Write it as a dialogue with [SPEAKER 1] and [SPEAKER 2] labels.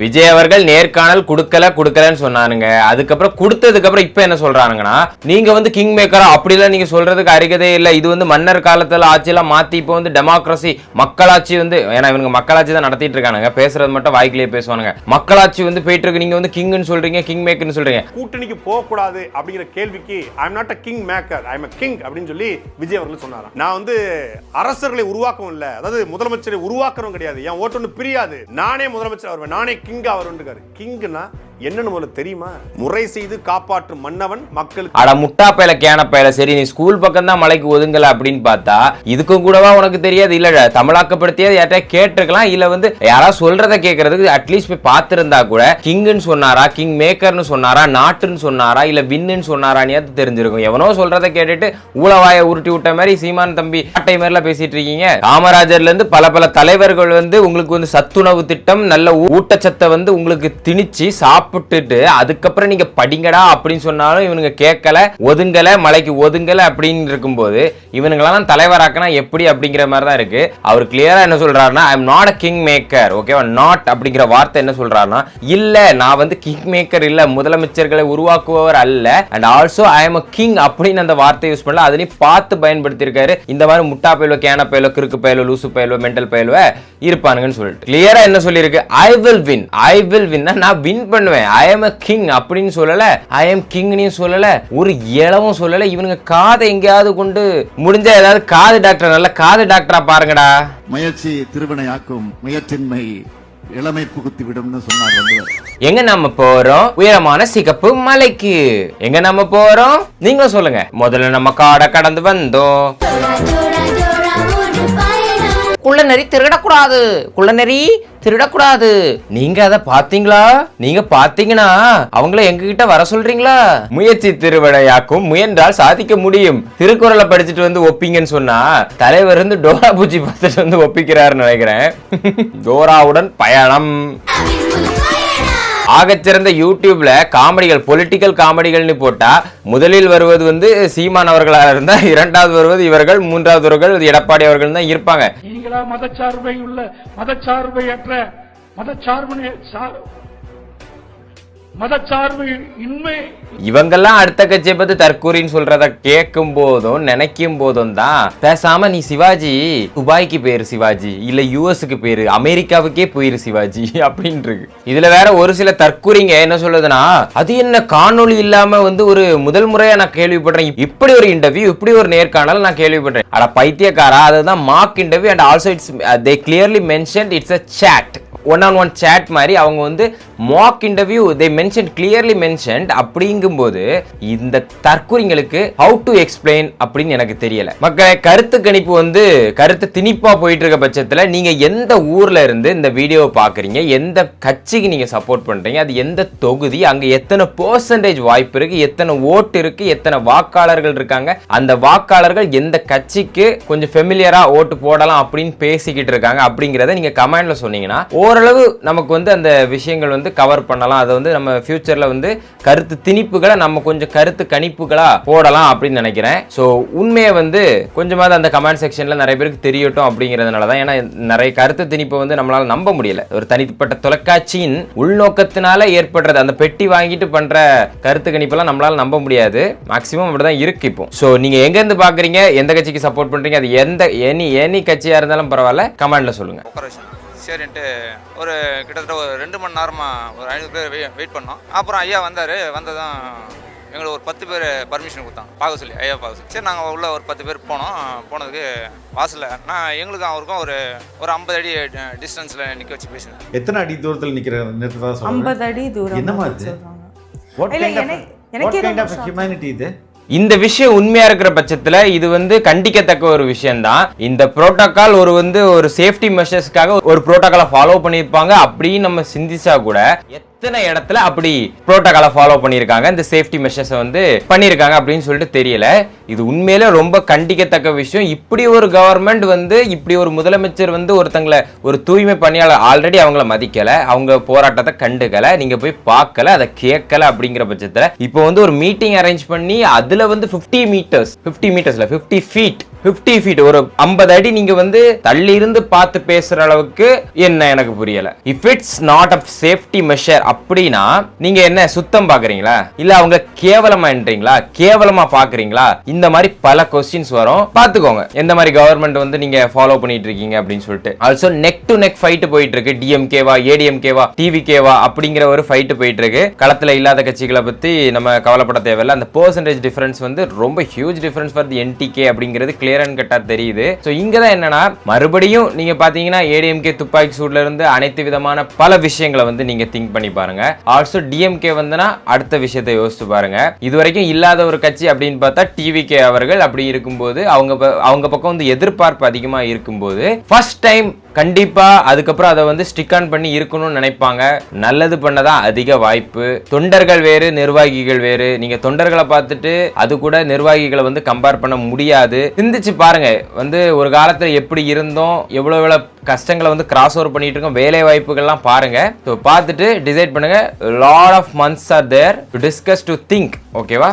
[SPEAKER 1] விஜய் அவர்கள் நேர்காணல் கொடுக்கல கொடுக்கலன்னு சொன்னானுங்க. அதுக்கப்புறம் கொடுத்ததுக்கு அப்புறம் இப்ப என்ன சொல்றானுங்கன்னா நீங்க வந்து கிங் மேக்கரா அப்படிலாம் நீங்க சொல்றதுக்கு அருகதே இல்ல. இது வந்து மன்னர் காலத்துல ஆட்சியெல்லாம் மாத்தி இப்போ வந்து டெமோக்ரஸி மக்களாட்சி வந்து ஏன்னா இவங்க மக்களாட்சி தான் நடத்திட்டு இருக்கானுங்க. பேசுறது மட்டும் வாய்க்கிலேயே பேசுவானுங்க. மக்களாட்சி வந்து போயிட்டு இருக்கு நீங்க வந்து கிங்னு சொல்றீங்க கிங் மேக்கர்னு சொல்றீங்க.
[SPEAKER 2] கூட்டணிக்கு போகக்கூடாது அப்படிங்கிற கேள்விக்கு I am not a king maker I am king அப்படின்னு சொல்லி விஜய் அவர்கள் சொன்னாராம். நான் வந்து அரசர்களை உருவாக்கவும் இல்ல. அதாவது முதலமைச்சரை உருவாக்குறோம் கிடையாது. என் ஓட்டு ஒன்று பிரியாது. நானே முதலமைச்சர் வருவேன் நானே கிங் அவர் வந்துருக்காரு கிங்னா என்னன்னு முதல்ல தெரியுமா? முறை செய்து காப்பாற்றும் மன்னவன் மக்களுக்கு.
[SPEAKER 1] அட முட்டா பயல கேன பயல சரி நீ ஸ்கூல் பக்கம் தான் மலைக்கு ஒதுங்கல அப்படின்னு பார்த்தா இதுக்கும் கூடவா உனக்கு தெரியாது? இல்ல தமிழாக்கப்படுத்தியது யார்ட்டா கேட்டிருக்கலாம்? இல்ல வந்து யாராவது சொல்றத கேட்கறதுக்கு அட்லீஸ்ட் போய் பார்த்திருந்தா கூட கிங்னு சொன்னாரா கிங் மேக்கர்னு சொன்னாரா நாட்டுன்னு சொன்னாரா இல்ல வின்னுன்னு சொன்னாரானியாவது தெரிஞ்சிருக்கும். எவனோ சொல்றத கேட்டுட்டு ஊழவாய உருட்டி விட்ட மாதிரி சீமான் தம்பி அட்டை மாதிரிலாம் பேசிட்டு இருக்கீங்க. காமராஜர்ல இருந்து பல பல தலைவர்கள் வந்து உங்களுக்கு வந்து சத்துணவு திட்டம் நல்ல ஊட்டச்சத்து ஊட்டச்சத்தை வந்து உங்களுக்கு திணிச்சு சாப்பிட்டுட்டு அதுக்கப்புறம் நீங்க படிங்கடா அப்படின்னு சொன்னாலும் இவனுங்க கேட்கல ஒதுங்கல மலைக்கு ஒதுங்கல அப்படின்னு இருக்கும்போது இவனுங்களெல்லாம் தலைவராக்கினா எப்படி அப்படிங்கிற மாதிரி தான் இருக்கு. அவர் கிளியரா என்ன சொல்றாருன்னா I am not a king maker ஓகேவா நாட் அப்படிங்கிற வார்த்தை என்ன சொல்றாருன்னா இல்ல நான் வந்து கிங் மேக்கர் இல்ல முதலமைச்சர்களை உருவாக்குபவர் அல்ல and also I am a king அப்படின்னு அந்த வார்த்தை யூஸ் பண்ணல. அதனையும் பார்த்து பயன்படுத்தியிருக்காரு. இந்த மாதிரி முட்டா பயிலோ கேன பயிலோ கிறுக்கு பயிலோ லூசு பயிலோ மென்டல் பயிலோ இருப்பானுங்கன்னு சொல்லிட்டு. கிளியரா என்ன சொல்லியிருக்கு? I will win I will win நான் வின் பண்ணுவேன். ஐ எம் அ கிங் அப்படின்னு சொல்லல. ஐ எம் கிங்னு சொல்லல. ஒரு இளவும் சொல்லல. இவனுங்க காதை எங்கேயாவது கொண்டு முடிஞ்ச ஏதாவது காது டாக்டர் நல்ல காது டாக்டரா பாருங்கடா.
[SPEAKER 3] முயற்சி திருவினையாக்கும் முயற்சின்மை இளமை புகுத்தி விடும்னு சொன்னார் வள்ளுவர்.
[SPEAKER 1] எங்க நம்ம போறோம்? உயரமான சிகப்பு மலைக்கு. எங்க நம்ம போறோம்? நீங்களும் சொல்லுங்க. முதல்ல நம்ம காடை கடந்து வந்தோம். குள்ளநெறி திருடக்கூடாது. குள்ளநெறி திருடக்கூடாது. நீங்க அதை பாத்தீங்களா? நீங்க பாத்தீங்கன்னா அவங்கள எங்ககிட்ட வர சொல்றீங்களா? முயற்சி திருவிடையாக்கும் முயன்றால் சாதிக்க முடியும். திருக்குறளை படிச்சுட்டு வந்து ஒப்பிங்கன்னு சொன்னா தலைவர் வந்து டோரா பூச்சி பார்த்துட்டு வந்து ஒப்பிக்கிறாருன்னு நினைக்கிறேன். டோராவுடன் பயணம். ஆகச்சிறந்த யூடியூப்ல காமெடிகள் பொலிட்டிக்கல் காமெடிகள்னு போட்டா முதலில் வருவது வந்து சீமான் அவர்களாக இருந்தா இரண்டாவது வருவது இவர்கள் மூன்றாவது வருவது எடப்பாடி அவர்கள் தான் இருப்பாங்க.
[SPEAKER 4] நீங்களா மதச்சார்பை உள்ள மதச்சார்பையற்ற மதச்சார்பு மதச்சார்பு இன்மை.
[SPEAKER 1] இவங்கெல்லாம் அடுத்த கட்சியை பத்தி தற்கூரின்னு சொல்றத கேட்கும் போதும் நினைக்கும் போதும் தான் பேசாம நீ சிவாஜி துபாய்க்கு பேரு சிவாஜி இல்ல யூஎஸ்க்கு பேரு அமெரிக்காவுக்கே போயிரு சிவாஜி அப்படின்னு இருக்கு. இதுல வேற ஒரு சில தற்கூரிங்க என்ன சொல்லுதுன்னா அது என்ன காணொளி இல்லாம வந்து ஒரு முதல் முறையா நான் கேள்விப்படுறேன் இப்படி ஒரு இன்டர்வியூ இப்படி ஒரு நேர்காணல் நான் கேள்விப்படுறேன் அட பைத்தியக்காரா அதுதான் mock interview and also it's they clearly mention it's a chat one on one chat மாதிரி அவங்க வந்து mock interview they mention clearly mentioned அப்படிங்கும்போது இந்த தற்கொலைங்களுக்கு ஹவு டு எக்ஸ்பிளைன் அப்படின்னு எனக்கு தெரியல. மக்களே கருத்து கணிப்பு வந்து கருத்து திணிப்பா போயிட்டு இருக்க பட்சத்துல நீங்க எந்த ஊர்ல இருந்து இந்த வீடியோவை பாக்குறீங்க எந்த கட்சிக்கு நீங்க சப்போர்ட் பண்றீங்க அது எந்த தொகுதி அங்க எத்தனை பெர்சன்டேஜ் வாய்ப்பு இருக்கு எத்தனை ஓட்டு இருக்கு எத்தனை வாக்காளர்கள் இருக்காங்க அந்த வாக்காளர்கள் எந்த கட்சிக்கு கொஞ்சம் ஃபெமிலியரா ஓட்டு போடலாம் அப்படின்னு பேசிக்கிட்டு இருக்காங்க அப்படிங்கிறத நீங்க கமெண்ட்ல சொன்னீங்கன்னா ஓரளவு நமக்கு வந்து அந்த விஷயங்கள் வந்து கவர் பண்ணலாம் அதை வந்து நம்ம ஃபியூச்சரில் வந்து கருத்து திணிப்புகளை நம்ம கொஞ்சம் கருத்து கணிப்புகளாக போடலாம் அப்படின்னு நினைக்கிறேன். ஸோ உண்மையை வந்து கொஞ்சமாவது அந்த கமெண்ட் செக்ஷனில் நிறைய பேருக்கு தெரியட்டும் அப்படிங்கிறதுனால தான் ஏன்னா நிறைய கருத்து திணிப்பை வந்து நம்மளால நம்ப முடியல. ஒரு தனிப்பட்ட தொலைக்காட்சியின் உள்நோக்கத்தினால ஏற்படுறது அந்த பெட்டி வாங்கிட்டு பண்ணுற கருத்து கணிப்பெல்லாம் நம்மளால நம்ப முடியாது. மேக்ஸிமம் அப்படிதான் இருக்கு இப்போ. ஸோ நீங்க எங்கேருந்து பார்க்குறீங்க எந்த கட்சிக்கு சப்போர்ட் பண்ணுறீங்க அது எந்த எனி எனி கட்சியாக இருந்தாலும் பரவாயில்ல. கமெண்டில் சொல்லுங்க.
[SPEAKER 5] சரின்ட்டு ஒரு கிட்டத்தட்ட ஒரு ரெண்டு மணி நேரமாக ஒரு ஐநூறு பேர் வெயிட் வெயிட் பண்ணோம். அப்புறம் ஐயா வந்தார். வந்ததும் எங்களுக்கு ஒரு பத்து பேர் பர்மிஷன் கொடுத்தாங்க. பார்க்க சொல்லி ஐயா பார்க்க சொல்லி. சரி நாங்கள் உள்ள ஒரு பத்து பேர் போனோம். போனதுக்கு வாசலில் நான் எங்களுக்கும் அவருக்கும் ஒரு ஒரு ஐம்பது அடி டிஸ்டன்ஸில் நிற்க வச்சு பேசினேன்
[SPEAKER 6] எத்தனை அடி தூரத்தில் நிக்கிற நிறுத்ததா சொல்றேன்
[SPEAKER 7] ஐம்பது அடி தூரம்
[SPEAKER 6] என்னம்மா இது?
[SPEAKER 7] shock.
[SPEAKER 6] humanity இது?
[SPEAKER 1] இந்த விஷயம் உண்மையா இருக்கிற பட்சத்துல இது வந்து கண்டிக்கத்தக்க ஒரு விஷயம் தான் இந்த புரோட்டோகால் ஒரு வந்து ஒரு சேஃப்டி மெஷர்ஸ்க்காக ஒரு புரோட்டோகாலை ஃபாலோ பண்ணியிருப்பாங்க. அப்படின்னு நம்ம சிந்திச்சா கூட எத்தனை இடத்துல அப்படி புரோட்டோகாலை ஃபாலோ பண்ணியிருக்காங்க? இந்த சேஃப்டி மெஷர்ஸை வந்து பண்ணியிருக்காங்க அப்படின்னு சொல்லிட்டு தெரியல. இது உண்மையிலே ரொம்ப கண்டிக்கத்தக்க விஷயம். இப்படி ஒரு கவர்மெண்ட் வந்து இப்படி ஒரு முதலமைச்சர் வந்து ஒருத்தங்களை ஒரு தூய்மை பணியாளர் ஆல்ரெடி அவங்கள மதிக்கலை. அவங்க போராட்டத்தை கண்டுக்கலை. நீங்கள் போய் பார்க்கல அதை கேட்கல அப்படிங்கிற பட்சத்தில் இப்போ வந்து ஒரு மீட்டிங் அரேஞ்ச் பண்ணி அதில் வந்து 50 மீட்டர்ஸ் ஃபிஃப்டி மீட்டர்ஸில் ஃபிஃப்டி ஃபீட் 50 ஃபீட் ஒரு 50 அடி நீங்க வந்து தள்ளி இருந்து பார்த்து பேசுற அளவுக்கு என்ன எனக்கு புரியல. If it's not a safety measure அப்படின்னா நீங்க என்ன சுத்தம் பாக்குறீங்களா இல்ல அவங்க கேவலமான்றீங்களா கேவலமா பாக்குறீங்களா இந்த மாதிரி பல கொஸ்டின்ஸ் வரும். பாத்துக்கோங்க எந்த மாதிரி கவர்மெண்ட் வந்து நீங்க ஃபாலோ பண்ணிட்டு இருக்கீங்க அப்படின்னு சொல்லிட்டு. Also neck to neck fight போயிட்டு இருக்கு. டிஎம்கேவா ஏடிஎம்கேவா டிவிகேவா அப்படிங்கிற ஒரு ஃபைட் போயிட்டு இருக்கு. களத்துல இல்லாத கட்சிகளை பத்தி நம்ம கவலைப்பட தேவையில்லை. அந்த பெர்சன்டேஜ் டிஃபரன்ஸ் வந்து ரொம்ப huge difference for the NTK அப்படிங்கிறது கிளியர் அண்ட் கட்டாக தெரியுது. ஸோ இங்கே தான் என்னன்னா மறுபடியும் நீங்க பாத்தீங்கன்னா ஏடிஎம்கே துப்பாக்கி சூட்ல இருந்து அனைத்து விதமான பல விஷயங்களை வந்து நீங்க திங்க் பண்ணி பாருங்க. ஆல்சோ டிஎம்கே வந்துனா அடுத்த விஷயத்தை யோசிச்சு பாருங்க. இது வரைக்கும் இல்லாத ஒரு கட்சி அப்படின்னு பார்த்தா டிவிகே அவர்கள் அப்படி இருக்கும்போது அவங்க அவங்க பக்கம் வந்து எதிர்பார்ப்பு அதிகமா இருக்கும்போது ஃபர்ஸ்ட் டைம் கண்டிப்பா அதுக்கப்புறம் அதை வந்து ஸ்டிக் ஆன் பண்ணி இருக்கணும்னு நினைப்பாங்க. நல்லது பண்ணதான் அதிக வாய்ப்பு. தொண்டர்கள் வேறு நிர்வாகிகள் வேறு. நீங்க தொண்டர்களை பார்த்துட்டு அது கூட நிர்வாகிகளை வந்து கம்பேர் பண்ண முடியாது. சிந்திச்சு பாருங்க. வந்து ஒரு காலத்துல எப்படி இருந்தோம் எவ்வளவு எவ்வளோ கஷ்டங்களை வந்து கிராஸ் ஓவர் பண்ணிட்டு இருக்கோம் வேலை வாய்ப்புகள்லாம் பாருங்க. ஸோ பார்த்துட்டு டிசைட் பண்ணுங்க. Lot of months are there to discuss to think ஓகேவா